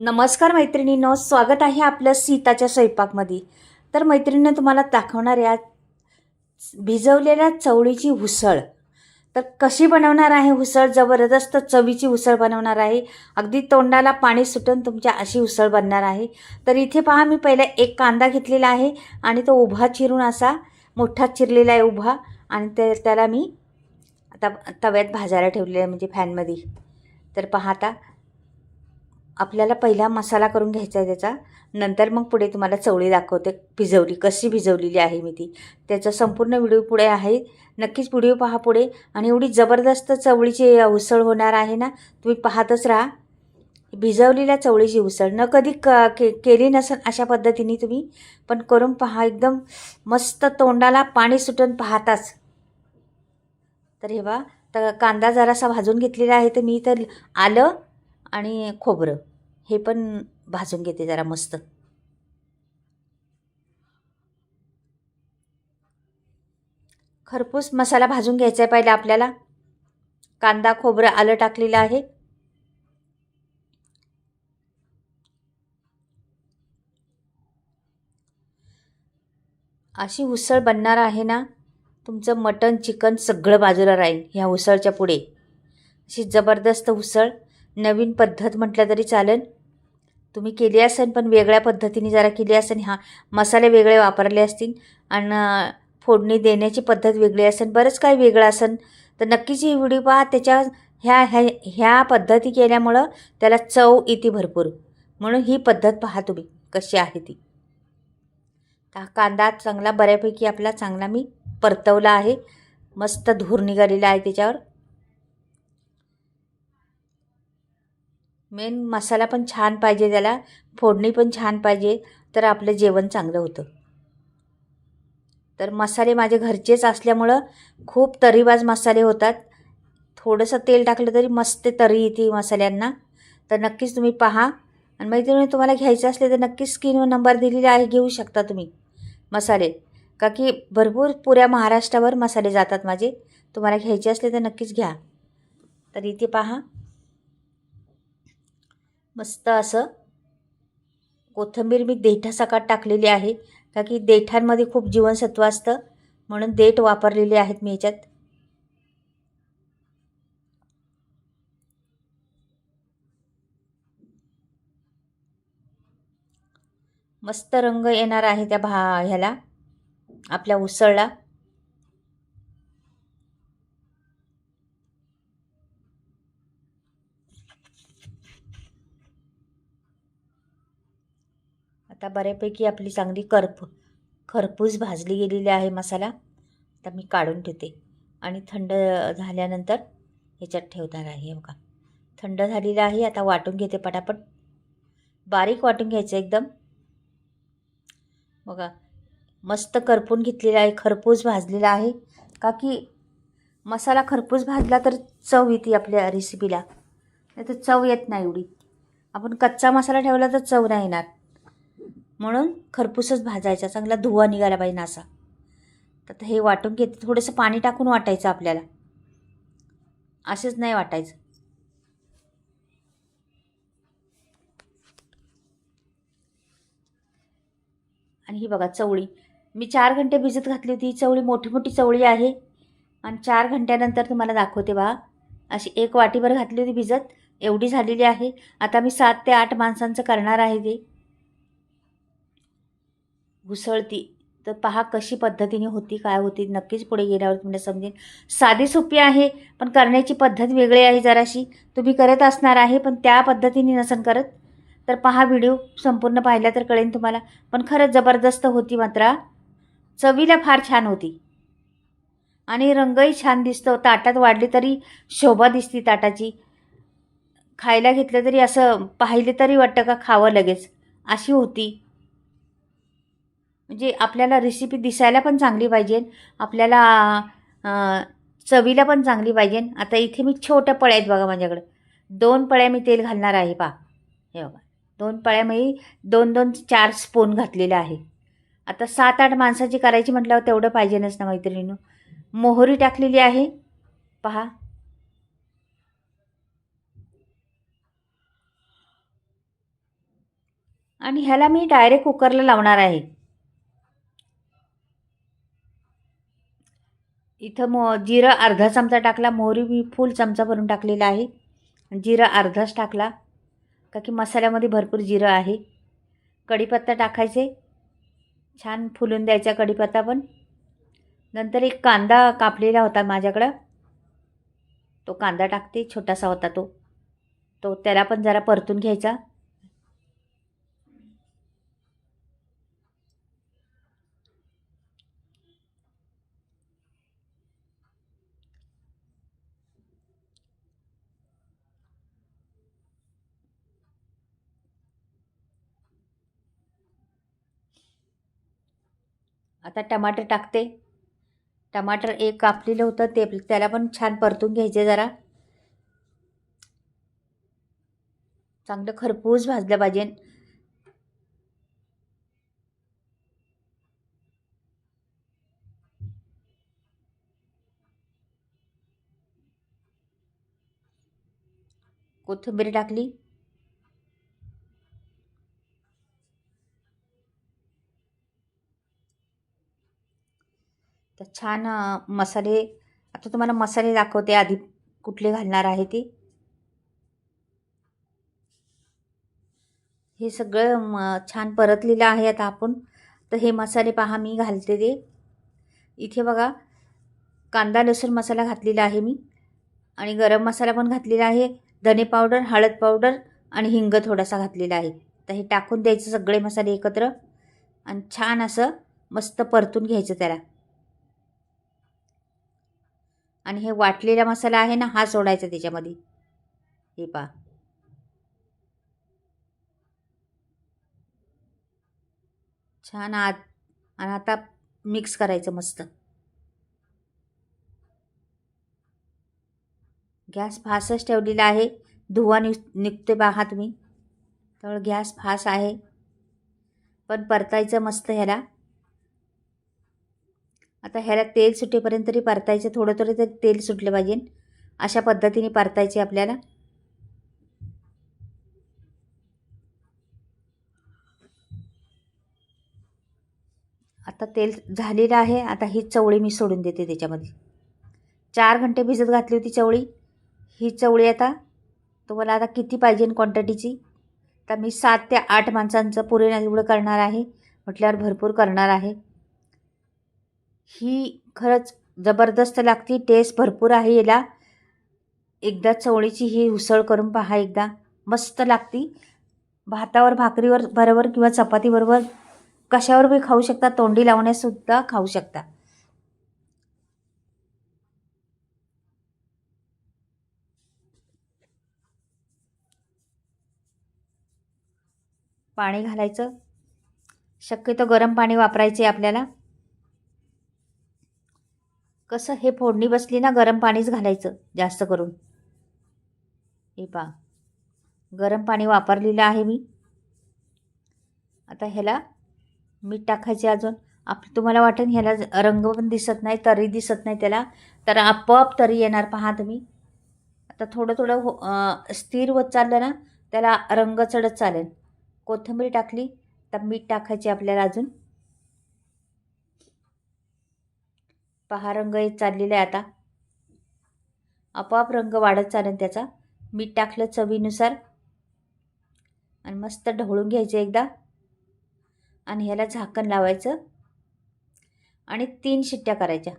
नमस्कार मैत्रिणींनो स्वागत आहे आपल्या सीताच्या स्वयंपाकमध्ये. तर मैत्रिणीनं तुम्हाला दाखवणार या भिजवलेल्या चवळीची उसळ. तर कशी बनवणार आहे उसळ? जबरदस्त चवीची उसळ बनवणार आहे. अगदी तोंडाला पाणी सुटून तुमच्या अशी उसळ बनणार आहे. तर इथे पहा मी पहिला एक कांदा घेतलेला आहे आणि तो उभा चिरून असा मोठा चिरलेला आहे उभा. आणि ते त्याला मी आता तव्यात भाजायला ठेवलेला आहे म्हणजे फॅनमध्ये. तर पहा आता आपल्याला पहिला मसाला करून घ्यायचा आहे त्याचा. नंतर मग पुढे तुम्हाला चवळी दाखवते भिजवली कशी भिजवलेली आहे मी ती. त्याचा संपूर्ण व्हिडिओ पुढे आहे. नक्कीच व्हिडिओ पहा पुढे. आणि एवढी जबरदस्त चवळीची उसळ होणार आहे ना तुम्ही पाहतच राहा. भिजवलेल्या चवळीची उसळ. न कधी क के केली नसेल अशा पद्धतीने तुम्ही पण करून पहा एकदम मस्त तोंडाला पाणी सुटून पाहताच. तर हे बा तर कांदा जरासा भाजून घेतलेला आहे तर मी तर आलं आणि खोबरं हे पण भाजून घेते जरा मस्त. खरपूस मसाला भाजून घ्यायचा आहे पहिला आपल्याला. कांदा खोबरं आलं टाकलेलं आहे. अशी उसळ बनणार आहे ना तुमचं मटन चिकन सगळं बाजूला राहील ह्या उसळच्या पुढे. अशी जबरदस्त उसळ. नवीन पद्धत म्हटलं तरी चालेल. तुम्ही केली असेल पण वेगळ्या पद्धतीने जरा केली असेल. हा मसाले वेगळे वापरले असतील आणि फोडणी देण्याची पद्धत वेगळी असेल बरंच काही वेगळं असेल. तर नक्कीच ही व्हिडिओ पहा. त्याच्या ह्या ह्या ह्या पद्धती केल्यामुळं त्याला चव येते भरपूर. म्हणून ही पद्धत पहा तुम्ही कशी आहे ती. हा कांदा चांगला बऱ्यापैकी आपला चांगला मी परतवला आहे. मस्त धूर निघालेला आहे त्याच्यावर. मेन मसाला पण छान पाहिजे त्याला फोडणी पण छान पाहिजे तर आपलं जेवण चांगलं होतं. तर मसाले माझे घरचेच असल्यामुळं खूप तरीबाज मसाले होतात. थोडंसं तेल टाकलं तरी मस्त तरी येते मसाल्यांना. तर नक्कीच तुम्ही पहा. आणि मैत्रिणी तुम्हाला घ्यायचं असले तर नक्कीच स्क्रीनवर नंबर दिलेला आहे घेऊ शकता तुम्ही मसाले. का की भरपूर पुऱ्या महाराष्ट्रावर मसाले जातात माझे. तुम्हाला घ्यायचे असले तर नक्कीच घ्या. तर इथे पहा. मस्त असं कोथिंबीर मी देठासकट टाकलेली आहे का की देठांमध्ये खूप जीवनसत्व असतं म्हणून देठ वापरलेले आहेत मी याच्यात. मस्त रंग येणार आहे त्या भा ह्याला आपल्या उसळला. आता बऱ्यापैकी आपली चांगली करप खरपूस भाजली गेलेली आहे मसाला. आता मी काढून ठेवते. आणि थंड झाल्यानंतर ह्याच्यात ठेवणार आहे बघा. थंड झालेलं आहे आता वाटून घेते पटापट. बारीक वाटून घ्यायचं एकदम. बघा मस्त करपून घेतलेला आहे खरपूस भाजलेला आहे. का की मसाला खरपूस भाजला तर चव येते आपल्या रेसिपीला नाही तर चव येत नाही एवढी. आपण कच्चा मसाला ठेवला तर चव नाही येणार. म्हणून खरपूसच भाजायचा चांगला धुवा निघाला पाहिजे असा. तर हे वाटून घेते. थोडंसं पाणी टाकून वाटायचं आपल्याला. असेच नाही वाटायचं. आणि ही बघा चवळी. मी चार घंटे भिजत घातली होती. ही चवळी मोठी मोठी चवळी आहे. आणि चार घंट्यानंतर तुम्हाला दाखवते बा. अशी एक वाटीभर घातली होती भिजत. एवढी झालेली आहे. आता मी सात ते आठ माणसांचं करणार आहे ते. घुसळती. तर पहा कशी पद्धतीने होती काय होती नक्कीच पुढे गेल्यावर तुम्हाला समजेल साधी सोपी आहे पण करण्याची पद्धत वेगळी आहे जराशी. तुम्ही करत असणार आहे पण त्या पद्धतीने नसन करत. तर पहा व्हिडिओ संपूर्ण पाहिला तर कळेल तुम्हाला. पण खरंच जबरदस्त होती मात्र चवीला फार छान होती. आणि रंगही छान दिसतो. ताटात वाढली तरी शोभा दिसती ताटाची. खायला घेतलं तरी असं पाहिले तरी वाटतं का खावं लगेच. अशी होती. म्हणजे आपल्याला रेसिपी दिसायला पण चांगली पाहिजे. आपल्याला चवीला पण चांगली पाहिजे. आता इथे मी छोट्या पळ्या आहेत बघा माझ्याकडं. दोन पळ्या मी तेल घालणार आहे पा हे बघा. दोन पळ्या मी दोन दोन चार स्पून घातलेलं आहे. आता सात आठ माणसाची करायची म्हटल्यावर तेवढं पाहिजेनच ना मैत्रिणीनं. मोहरी टाकलेली आहे. पहा. आणि ह्याला मी डायरेक्ट कुकरला लावणार आहे. इथं मो जिरं अर्धा चमचा टाकला मोहरी मी फुल चमचा भरून टाकलेला आहे. जिरं अर्धाच टाकला का की मसाल्यामध्ये भरपूर जिरं आहे. कढीपत्ता टाकायचे. छान फुलून द्यायचा कढीपत्ता पण. नंतर एक कांदा कापलेला होता माझ्याकडं. तो कांदा टाकते छोटासा होता तो. तो त्याला पण जरा परतून घ्यायचा. आता टमाटर टाकते. टमाटर एक कापलेलं होतं ते त्याला पण छान परतून घ्यायचे जरा. चांगलं खरपूस भाजलं पाहिजे. कोथिंबीर टाकली. तर छान मसाले. आता तुम्हाला मसाले दाखवते आधी. कुठले घालणार आहे ते? हे सगळं म छान परतलेलं आहे आता आपण. तर हे मसाले पहा मी घालते ते. इथे बघा कांदा लसूण मसाला घातलेला आहे मी. आणि गरम मसाला पण घातलेला आहे. धने पावडर हळद पावडर आणि हिंग थोडासा घातलेला आहे. तर हे टाकून द्यायचं सगळे मसाले एकत्र. आणि छान असं मस्त परतून घ्यायचं त्याला. आणि हे वाटलेला मसाला आहे ना हा सोडायचा त्याच्यामध्ये. हे पा छान आत आणि आता मिक्स करायचं मस्त. गॅस फासच ठेवलेला आहे. धुवा नि निघते पहा तुम्ही. तर गॅस फास आहे. पण परतायचं मस्त ह्याला. आता ह्याला तेल सुटेपर्यंत तरी परतायचं थोडं थोडं तरी तेल सुटलं पाहिजे. अशा पद्धतीने परतायचे आपल्याला. आता तेल झालेलं आहे आता ही चवळी मी सोडून देते त्याच्यामध्ये. चार घंटे भिजत घातली होती चवळी. ही चवळी आता तुम्हाला आता किती पाहिजे क्वांटिटीची तर मी सात ते आठ माणसांचं पुरे एवढं करणार आहे. म्हटल्यावर भरपूर करणार आहे. ही खरंच जबरदस्त लागती. टेस्ट भरपूर आहे याला. एकदा चवळीची ही उसळ करून पहा एकदा. मस्त लागती. भातावर भाकरीवर बरोबर किंवा चपातीबरोबर कशावर बी खाऊ शकता. तोंडी लावण्यासुद्धा खाऊ शकता. पाणी घालायचं. शक्यतो गरम पाणी वापरायचे आपल्याला. कसं हे फोडणी बसली ना गरम पाणीच घालायचं जास्त करून. हे पा गरम पाणी वापरलेलं आहे मी. आता ह्याला मीठ टाकायचे अजून. आप तुम्हाला वाटेल ह्याला रंग पण दिसत नाही तरी दिसत नाही त्याला. तर आपोआप तरी येणार पहा तुम्ही. आता थोडं थोडं हो स्थिर होत चाललं ना त्याला रंग चढत चालेल. कोथिंबीर टाकली तर मीठ टाकायची आपल्याला अजून. पहा रंग येत चाललेला आहे आता. आपोआप रंग वाढत चालेल त्याचा. मीठ टाकलं चवीनुसार. आणि मस्त ढवळून घ्यायचं एकदा. आणि ह्याला झाकण लावायचं. आणि तीन शिट्ट्या करायच्या.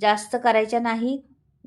जास्त करायच्या नाही.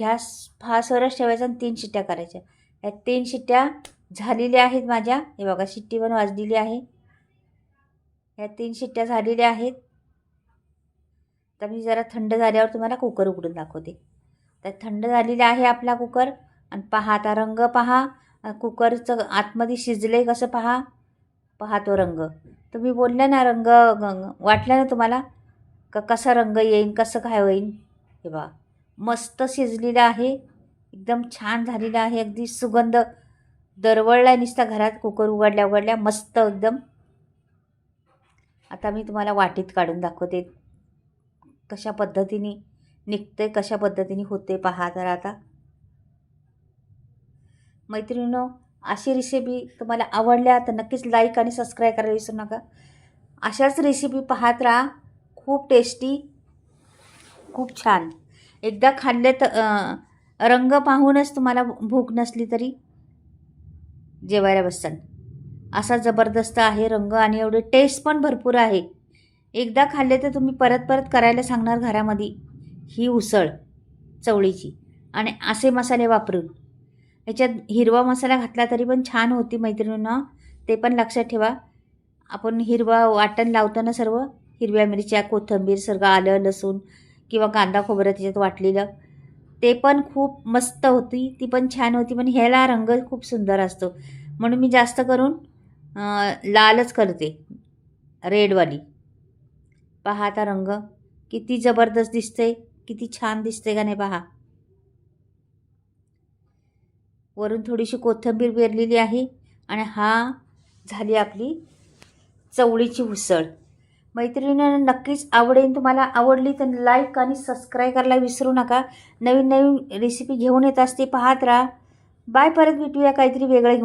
गॅस फासवरच ठेवायचा आणि तीन शिट्ट्या करायच्या. या तीन शिट्ट्या झालेल्या आहेत माझ्या. हे बघा शिट्टी पण वाजलेली आहे. ह्या तीन शिट्ट्या झालेल्या आहेत. आता मी जरा थंड झाल्यावर तुम्हाला कुकर उघडून दाखवते. तर थंड झालेला आहे आपला कुकर. आणि पहा आता रंग पहा. कुकरचं आतमध्ये शिजले कसं पहा? पहा तो रंग. तुम्ही बोलला ना रंग वाटलं ना तुम्हाला? का कसा रंग येईन कसं काय होईन? हे बा मस्त शिजलेलं आहे. एकदम छान झालेलं आहे. अगदी सुगंध दरवळला नुसता घरात. कुकर उघडल्या उघडल्या मस्त एकदम. आता मी तुम्हाला वाटीत काढून दाखवते. कशा पद्धतीने निघते कशा पद्धतीने होते पहा तर आता. मैत्रिणीनो अशी रेसिपी तुम्हाला आवडल्या तर नक्कीच लाईक आणि सबस्क्राईब करायला विसरू नका. अशाच रेसिपी पाहत राहा. खूप टेस्टी खूप छान. एकदा खाल्ले तर रंग पाहूनच तुम्हाला भूक नसली तरी जेवायला बसताल असा जबरदस्त आहे रंग आणि एवढे टेस्ट पण भरपूर आहे. एकदा खाल्ले तर तुम्ही परत परत करायला सांगणार घरामध्ये. ही उसळ चवळीची. आणि असे मसाले वापरून. याच्यात हिरवा मसाला घातला तरी पण छान होती मैत्रिणींना. ते पण लक्षात ठेवा. आपण हिरवा वाटण लावताना सर्व हिरव्या मिरच्या कोथिंबीर सर्व आलं लसूण किंवा कांदा खोबरं त्याच्यात वाटलेलं. ते पण खूप मस्त होती. ती पण छान होती. पण ह्याला रंग खूप सुंदर असतो. म्हणून मी जास्त करून लालच करते. रेडवाली. पहा आता रंग. किती जबरदस्त दिसते किती छान दिसते का नाही पहा. वरून थोडीशी कोथिंबीर पेरलेली आहे आणि हा झाली आपली चवळीची उसळ. मैत्रिणींना नक्कीच आवडेल तुम्हाला आवडली तर लाईक आणि सबस्क्राईब करायला विसरू नका. नवीन नवीन रेसिपी घेऊन येत असते पाहत राहा. बाय परत भेटूया काहीतरी वेगळं घेऊन.